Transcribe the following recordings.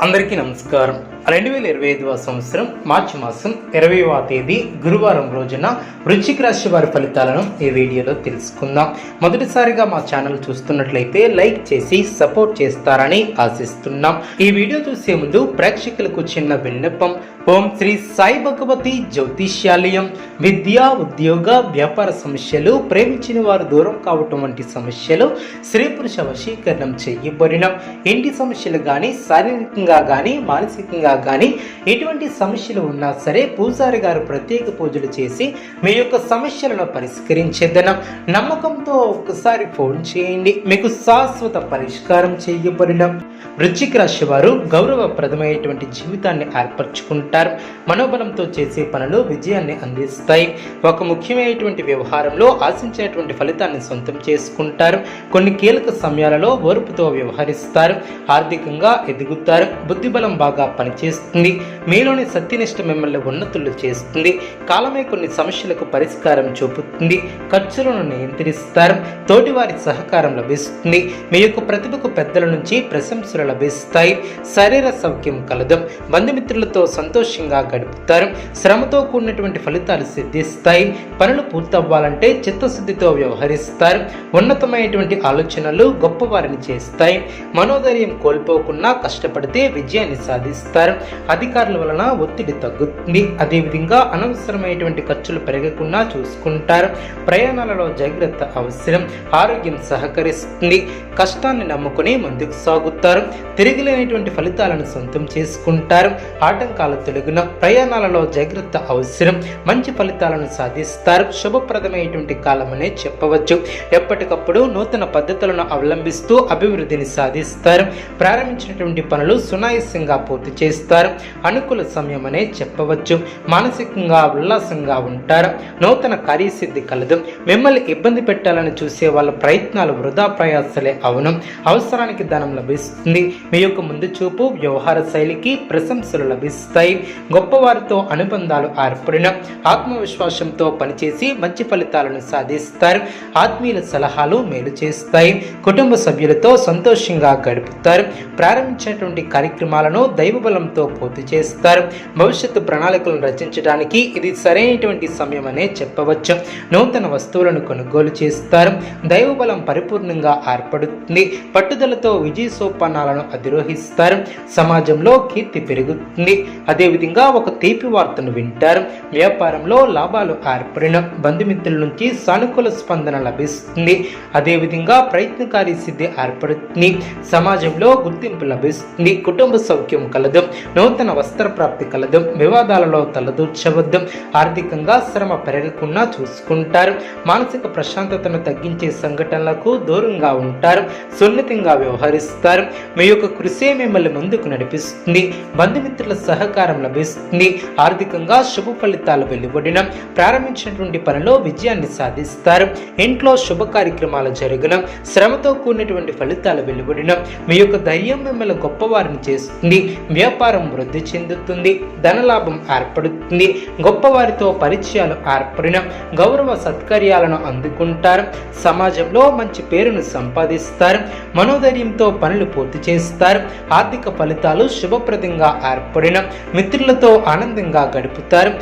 అందరికీ నమస్కారం. రెండు వేల ఇరవై ఐదవ సంవత్సరం మార్చి మాసం ఇరవైవ తేదీ గురువారం రోజున వృశ్చిక రాశి వారి ఫలితాలను ఈ వీడియోలో తెలుసుకుందాం. మొదటిసారిగా మా ఛానల్ చూస్తున్నట్లయితే లైక్ చేసి సపోర్ట్ చేస్తారని ఆశిస్తున్నాం. ఈ వీడియో చూసే ముందు ప్రేక్షకులకు చిన్న విన్నపం. ఓం శ్రీ సాయి భగవతి జ్యోతిష్యాలయం. విద్య ఉద్యోగ వ్యాపార సమస్యలు ప్రేమించిన వారు దూరం కావటం వంటి సమస్యలు స్త్రీ పురుష వశీకరణం చేయబడిన. ఇంటి సమస్యలు కానీ శారీరకంగా కానీ మానసికంగా కానీ ఎటువంటి సమస్యలు ఉన్నా సరే పూజారి గారు ప్రత్యేక పూజలు చేసి మీ యొక్క సమస్యలను పరిష్కరించేద్దనం నమ్మకంతో ఒక్కసారి ఫోన్ చేయండి. మీకు శాశ్వత పరిష్కారం చేయబడిన. వృశ్చిక రాశి వారు గౌరవప్రదమైనటువంటి జీవితాన్ని ఏర్పరచుకుంటారు. మనోబలంతో చేసే పనులు విజయాన్ని అందిస్తాయి. ఒక ముఖ్యమైనటువంటి వ్యవహారంలో ఆశించినటువంటి ఫలితాన్ని సొంతం చేసుకుంటారు. కొన్ని కీలక సమయాలలో ఓర్పుతో వ్యవహరిస్తారు. ఆర్థికంగా ఎదుగుతారు. బుద్ధిబలం బాగా చేస్తుంది. మీలోని సత్యనిష్ట మిమ్మల్ని ఉన్నతులు చేస్తుంది. కాలమే కొన్ని సమస్యలకు పరిష్కారం చూపుతుంది. ఖర్చులను నియంత్రిస్తారు. తోటివారి సహకారం లభిస్తుంది. మీ యొక్క ప్రతిభకు పెద్దల నుంచి ప్రశంసలు లభిస్తాయి. శరీర సౌఖ్యం కలదు. బంధుమిత్రులతో సంతోషంగా గడుపుతారు. శ్రమతో కూడినటువంటి ఫలితాలు సిద్ధిస్తాయి. పనులు పూర్తవ్వాలంటే చిత్తశుద్ధితో వ్యవహరిస్తారు. ఉన్నతమైనటువంటి ఆలోచనలు గొప్పవారిని చేస్తాయి. మనోధైర్యం కోల్పోకుండా కష్టపడితే విజయాన్ని సాధిస్తారు. అధికారుల వలన ఒత్తిడి తగ్గుతుంది. అదేవిధంగా అనవసరమైనటువంటి ఖర్చులు పెరగకుండా చూసుకుంటారు. ప్రయాణాలలో జాగ్రత్త అవసరం. ఆరోగ్యం సహకరిస్తుంది. కష్టాన్ని నమ్ముకుని ముందుకు సాగుతారు. తిరిగిలేనటువంటి ఫలితాలను సొంతం చేసుకుంటారు. ఆటంకాలు తొలగిన ప్రయాణాలలో జాగ్రత్త అవసరం. మంచి ఫలితాలను సాధిస్తారు. శుభప్రదమైనటువంటి కాలమనే చెప్పవచ్చు. ఎప్పటికప్పుడు నూతన పద్ధతులను అవలంబిస్తూ అభివృద్ధిని సాధిస్తారు. ప్రారంభించినటువంటి పనులు సునాయాసంగా పూర్తి చేస్తారు. అనుకూల సమయం అనే చెప్పవచ్చు. మానసికంగా ఉల్లాసంగా ఉంటారు. నూతన కార్యసిద్ధి కలదు. మిమ్మల్ని ఇబ్బంది పెట్టాలని చూసే వాళ్ళ ప్రయత్నాలు వృధా ప్రయాసలే అవును. అవసరానికి ధనం లభిస్తుంది. మీ యొక్క ముందు చూపు వ్యవహార శైలికి ప్రశంసలు లభిస్తాయి. గొప్పవారితో అనుబంధాలు ఏర్పడిన ఆత్మవిశ్వాసంతో పనిచేసి మంచి ఫలితాలను సాధిస్తారు. ఆత్మీయుల సలహాలు మేలు చేస్తాయి. కుటుంబ సభ్యులతో సంతోషంగా గడుపుతారు. ప్రారంభించినటువంటి కార్యక్రమాలను దైవబలం దైవబలంతో పూర్తి చేస్తారు. భవిష్యత్తు ప్రణాళికలను రచించడానికి ఇది సరైనటువంటి సమయం అనే చెప్పవచ్చు. నూతన వస్తువులను కొనుగోలు చేస్తారు. దైవబలం పరిపూర్ణంగా ఏర్పడుతుంది. పట్టుదలతో విజయ సోపానాలను అధిరోహిస్తారు. సమాజంలో కీర్తి పెరుగుతుంది. అదేవిధంగా ఒక తీపి వార్తను వింటారు. వ్యాపారంలో లాభాలు ఏర్పడిన బంధుమిత్రుల నుంచి సానుకూల స్పందన లభిస్తుంది. అదేవిధంగా ప్రయత్నకారి సిద్ధి ఏర్పడుతుంది. సమాజంలో గుర్తింపు లభిస్తుంది. కుటుంబ సౌఖ్యం కలదు. నూతన వస్త్ర ప్రాప్తి కలదు వివాదాలలో తలదూర్చవద్దు ఆర్థికంగా శ్రమ పెరగకుండా చూసుకుంటారు. మానసిక ప్రశాంతతను తగ్గించే సంఘటనలకు దూరంగా ఉంటారు సున్నితంగా వ్యవహరిస్తారు. మీ యొక్క కృషి మిమ్మల్ని ముందుకు నడిపిస్తుంది బంధుమిత్రుల సహకారం లభిస్తుంది. ఆర్థికంగా శుభ ఫలితాలు వెలువడిన ప్రారంభించినటువంటి పనిలో విజయాన్ని సాధిస్తారు. ఇంట్లో శుభ కార్యక్రమాలు జరిగిన శ్రమతో కూడినటువంటి ఫలితాలు వెలువడిన మీ యొక్క ధైర్యం మిమ్మల్ని గొప్పవారిని చేస్తుంది. వ్యాపారం వృద్ధి చెందుతుంది ధనలాభం ఏర్పడుతుంది గొప్పవారితో పరిచయాలు ఏర్పడిన గౌరవ సత్కార్యాలను అందుకుంటారు సమాజంలో మంచి పేరును సంపాదిస్తారు మనోధైర్యంతో పనులు పూర్తి చేస్తారు ఆర్థిక ఫలితాలు శుభప్రదంగా ఏర్పడిన మిత్రులతో ఆనందంగా గడుపుతారు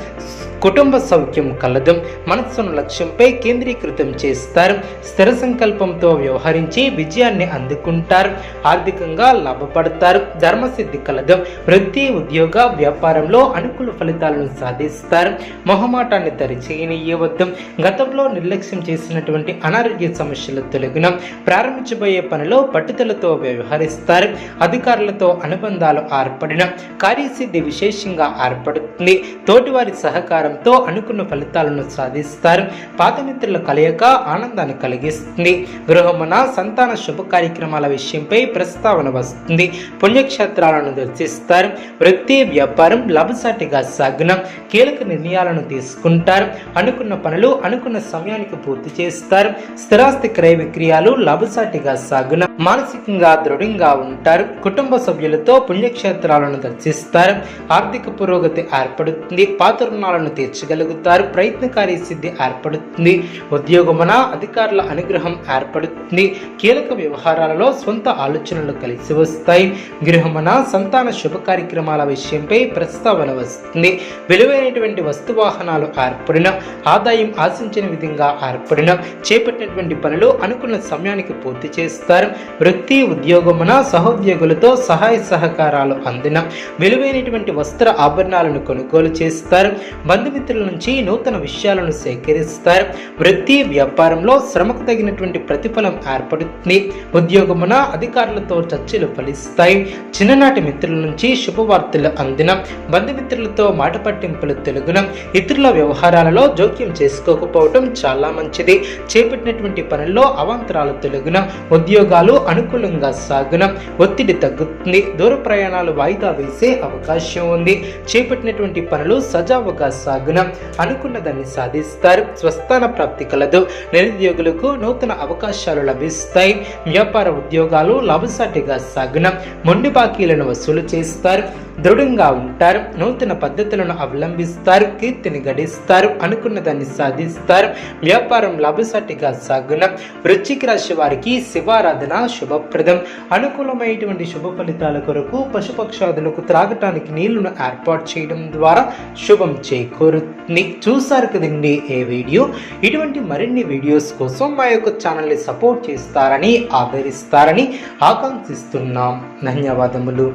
కుటుంబ సౌఖ్యం కలదు మనస్సును లక్ష్యంపై కేంద్రీకృతం చేస్తారు స్థిర సంకల్పంతో వ్యవహరించి విజయాన్ని అందుకుంటారు ఆర్థికంగా లాభపడతారు ధర్మసిద్ధి కలదు వృత్తి ఉద్యోగ వ్యాపారంలో అనుకూల ఫలితాలను సాధిస్తారు. మొహమాటాన్ని తరిచేయనియవద్దు గతంలో నిర్లక్ష్యం చేసినటువంటి అనారోగ్య సమస్యలు తొలగిన ప్రారంభించబోయే పనిలో పట్టుదలతో వ్యవహరిస్తారు. అధికారులతో అనుబంధాలు ఏర్పడిన కార్యసిద్ధి విశేషంగా ఏర్పడుతుంది. తోటివారి సహకారంతో అనుకున్న ఫలితాలను సాధిస్తారు. పాతమిత్రుల కలయిక ఆనందాన్ని కలిగిస్తుంది. గృహమున సంతాన శుభ కార్యక్రమాల విషయంపై ప్రస్తావన వస్తుంది. పుణ్యక్షేత్రాలను దర్శిస్తారు. చేస్తారు వృత్తి వ్యాపారం లాభసాటిగా సాగిన కీలక నిర్ణయాలను తీసుకుంటారు. అనుకున్న పనులు అనుకున్న సమయానికి పూర్తి చేస్తారు. స్థిరాస్తి క్రయ విక్రయాలు లాభసాటిగా సాగున మానసికంగా దృఢంగా ఉంటారు. కుటుంబ సభ్యులతో పుణ్యక్షేత్రాలను దర్శిస్తారు. ఆర్థిక పురోగతి ఏర్పడుతుంది. పాత రుణాలను తీర్చగలుగుతారు. ప్రయత్నకారి సిద్ధి ఏర్పడుతుంది. ఉద్యోగమున అధికారుల అనుగ్రహం ఏర్పడుతుంది. కీలక వ్యవహారాలలో సొంత ఆలోచనలు కలిసి వస్తాయి. గృహమున సంతాన శుభకార్య కార్యక్రమాల విషయంపై ప్రస్తావన వస్తుంది. విలువైనటువంటి వస్తు వాహనాలు ఏర్పడిన ఆదాయం ఆశించిన విధంగా ఏర్పడిన చేపట్టినటువంటి పనులు అనుకున్న సమయానికి పూర్తి చేస్తారు. వృత్తి ఉద్యోగమున సహోద్యోగులతో సహాయ సహకారాలు అందిన విలువైనటువంటి వస్త్ర ఆభరణాలను కొనుగోలు చేస్తారు. బంధుమిత్రుల నుంచి నూతన విషయాలను సేకరిస్తారు. వృత్తి వ్యాపారంలో శ్రమకు తగినటువంటి ప్రతిఫలం ఏర్పడుతుంది. ఉద్యోగమున అధికారులతో చర్చలు ఫలిస్తాయి. చిన్ననాటి మిత్రుల నుంచి శుభవార్తలు అందిన బంధుమిత్రులతో మాట పట్టింపులు తెలుగున ఇతరుల వ్యవహారాలలో జోక్యం చేసుకోకపోవటం చాలా మంచిది. చేపట్టినటువంటి పనుల్లో అవాంతరాలు తెలుగున ఉద్యోగాలు అనుకూలంగా సాగున ఒత్తిడి తగ్గుతుంది. దూర ప్రయాణాలు వాయిదా వేసే అవకాశం ఉంది. చేపట్టినటువంటి పనులు సజావుగా సాగున అనుకున్న దాన్ని సాధిస్తారు. స్వస్థాన ప్రాప్తి కలదు. నిరుద్యోగులకు నూతన అవకాశాలు లభిస్తాయి. వ్యాపార ఉద్యోగాలు లాభసాటిగా సాగున మొండి బాకీలను వసూలు చేస్తారు దృఢంగా ఉంటారు నూతన పద్ధతులను అవలంబిస్తారు కీర్తిని గడిస్తారు అనుకున్న దాన్ని సాధిస్తారు. వ్యాపారం లాభసాటిగా సాగున. వృశ్చిక రాశి వారికి శివారాధన శుభప్రదం. అనుకూలమైనటువంటి శుభ ఫలితాల కొరకు పశుపక్షాదులకు త్రాగటానికి నీళ్ళను ఏర్పాటు చేయడం ద్వారా శుభం చేకూరుతుంది. చూసారు కదండి ఏ వీడియో? ఇటువంటి మరిన్ని వీడియోస్ కోసం మా యొక్క ఛానల్ని సపోర్ట్ చేస్తారని ఆదరిస్తారని ఆకాంక్షిస్తున్నాం. ధన్యవాదములు.